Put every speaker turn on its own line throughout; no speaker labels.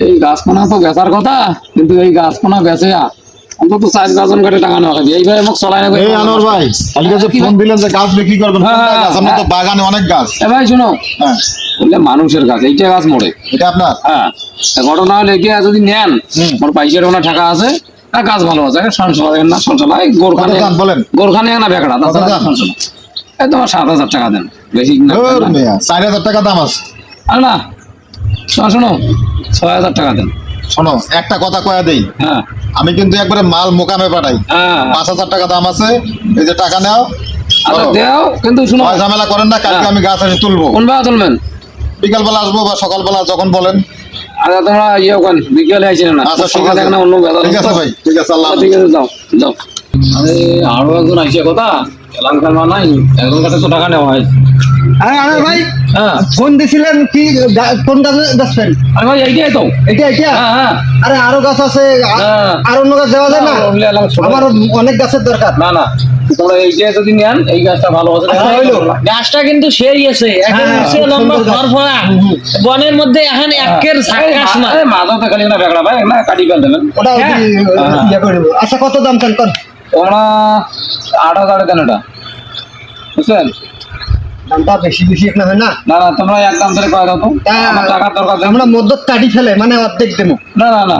এই গাছপানা তো বেচার কথা কিন্তু এই গাছপানা বেচে অন্তত চার গাছন কাটে টাকা নেওয়া লাগবে এইভাবে মোক চলাই নেবে
এই আনোয়ার ভাই কালকে যে ফোন দিলেন যে গাছ বিক্রি করবেন
হ্যাঁ,
তো। বাগানে অনেক গাছ।
এ ভাই শোনো।
হ্যাঁ
বললে মানুষের গাছ এইটা গাছ মরে
এটা আপনার?
হ্যাঁ ঘটনা হলে যদি নেন
হুম।
মোর পয়সার ওনা টাকা আছে আর গাছ ভালো আছে সংসার না সংসার নাই গোরখানে
বলেন?
গোরখানে না বেকড়া? সংসার এই তোমার সাত হাজার টাকা দেন বেশি না
চার হাজার টাকা দাম আছে।
আর না শোনো, শোনো। ছয় হাজার টাকা দেন।
শোনো একটা কথা কয়া দেই।
হ্যাঁ।
আমি কিন্তু একবারে মাল মোকামে পাঠাই।
হ্যাঁ।
পাঁচ হাজার টাকা দাম আছে এই যে টাকা নাও।
আচ্ছা। দেও কিন্তু শুনো।
ঝামেলা করেন না কালকে
হ্যাঁ।
আমি গাছ এসে তুলবো।
কোন বেলা তুলবেন?
বিকালবেলা আসব বা সকালবেলা যখন বলেন।
আচ্ছা তোমরা ইয়ে ওখান বিকেলে আইছিলে না।
আচ্ছা ঠিক
সকালে
আছে।
একটা অন্য বেলা
ঠিক আছে ভাই ঠিক আছে আল্লাহ
আচ্ছা, ঠিক আছে যাও যাও। আরে আরও একজন আইসে কথা? এলাম কালমা নাই। একজন কাছে তো টাকা নেওয়া হয়।
আরে আরে ভাই
হ্যাঁ।
ফোন দিছিলেন কি কোন গাছে বেচবেন
আরে ভাই এইটাই তো
এটা এটা
হ্যাঁ হ্যাঁ।
আরে আরও গাছ আছে। আর অন্য গাছ দেওয়া যায় না। আমার অনেক গাছের দরকার।
না না। তোমরা যদি নেন এই গাছটা ভালো আছে
আচ্ছা,
গাছটা কিন্তু সেই আছে। এখন লম্বা ফরফরা বনের মধ্যে এখন একের সাকাশ না
আরে মাথাতে খালি না বেগড়া ভাই। না কাটি ফেল দেবেন।
ওটা। ইয়ে করে আচ্ছা কত দাম চান
আট হাজার দেন বুঝছেন?
দামটা বেশি বেশি হয় না?
না না তোমরা এক দাম ধরে কয় দাও তো। আমার টাকার দরকার
আমরা মধ্য কাটি ফেলে মানে অর্ধেক দেবো।
না না না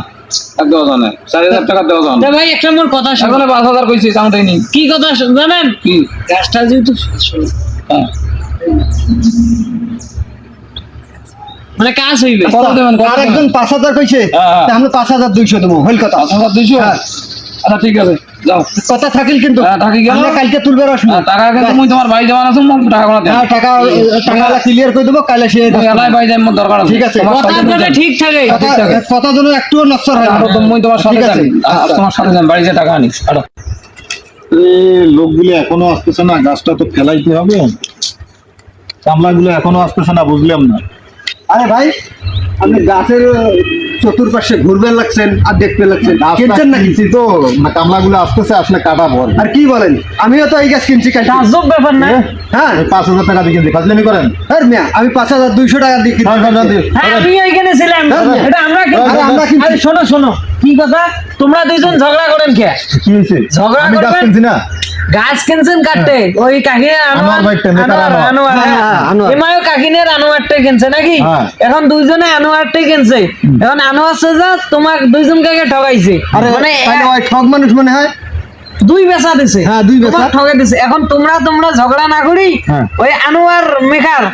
এক দেওয়া জানে চার হাজার টাকা দেওয়া জানে
ভাই একটা মোর কথা শোনো।
পাঁচ হাজার কইছি চাউটাই নি
কি কথা জানেন?
কি?
গাছটা যেহেতু
হ্যাঁ।
মানে কাজ হইবে।
কত দেবেন
আর? একজন পাঁচ হাজার কইছে
হ্যাঁ, হ্যাঁ।
আমরা পাঁচ হাজার দুইশো দেবো হইল কথা।
পাঁচ হাজার দুইশো?
হ্যাঁ।
আচ্ছা ঠিক আছে।
কথা থাকিল কিন্তু।
হ্যাঁ, গেল।
আমরা কালকে তুলবে রসমি
হ্যাঁ, টাকা কিন্তু মুই তোমার ভাই জমান আছে মোক টাকা কোনা
হ্যাঁ টাকা টাকা ক্লিয়ার করে দেবো কালে সে
এলাই ভাই যাই মোর দরকার আছে।
ঠিক আছে।
কথা ঠিক থাকে।
কথা- যেন একটুও নষ্ট হয় না।
তো মুই তোমার সাথে
ঠিক
যাই
আছে।
আর
আচ্ছা।
তোমার সাথে যাই বাড়ি যে টাকা আনিস। আরও।
এই লোকগুলো এখনও আসতেছে না গাছটা তো ফেলাইতে হবে। কামলাগুলো এখনও আসতেছে না বুঝলাম না।
আরে ভাই আপনি গাছের চতুর্পাশে ঘুরবেন লাগছেন আর দেখতে লাগছেন। কিনছেন নাকি?
কিনছি তো। না কামলাগুলো আসতেছে আসলে কাটাবো আর কি।
আর কি বলেন? আমিও তো এই গাছ কিনছি
তাজ্জব ব্যাপার না?
হ্যাঁ?
পাঁচ হাজার টাকা দিয়ে কিনছি। ফাজলামি করেন।
আর মিয়া আমি পাঁচ হাজার দুইশো টাকা দিয়ে কিনছি।
হ্যাঁ, হ্যাঁ, হ্যাঁ,
হ্যাঁ আমি এখানে ছিলাম।
হ্যাঁ,
এটা আমরা
আমরা
শোনো শোনো। কি কথা? তোমরা দুইজন ঝগড়া করেন কে?
কি হয়েছে
ঝগড়া
আমি গাছ কিনছি না।
গাছ কিনছেন কাটতে? ওই।
হ্যাঁ, হ্যাঁ, আনোয়ার।
এমায়ও কাকিনের আনোয়ারটাই কিনছে নাকি?
হ্যাঁ।
এখন দুইজনে আনোয়ারটাই কিনছে। এখন আনোয়ার সেজা তোমাক দুইজন ঠগাইছে। মানে
ঠগ মানুষ মনে হয়?
দুই বেচা দিছে।
হ্যাঁ, দুই বেচা।
তোমাক ঠগাই দিছে। এখন তোমরা তোমরা ঝগড়া না করি। ওই আনোয়ার মেকার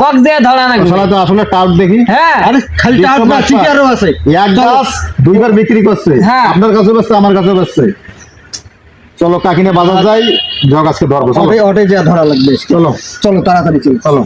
কক দিয়ে ধরা না
আসলে তো আসলে টাউট দেখি।
হ্যাঁ।
আরে খালি টাকা না। চিটারও আছে।
এক গাছ দুইবার বিক্রি করছে।
হ্যাঁ।
আপনার কাছে বেচছে আমার কাছে বেচছে। চলো কাকিনে বাজার যাই জগাছকে ধরবো চলো।
ওটাই ওটাই যা ধরা লাগবে।
চলো।
চলো তাড়াতাড়ি চলো।
চলো।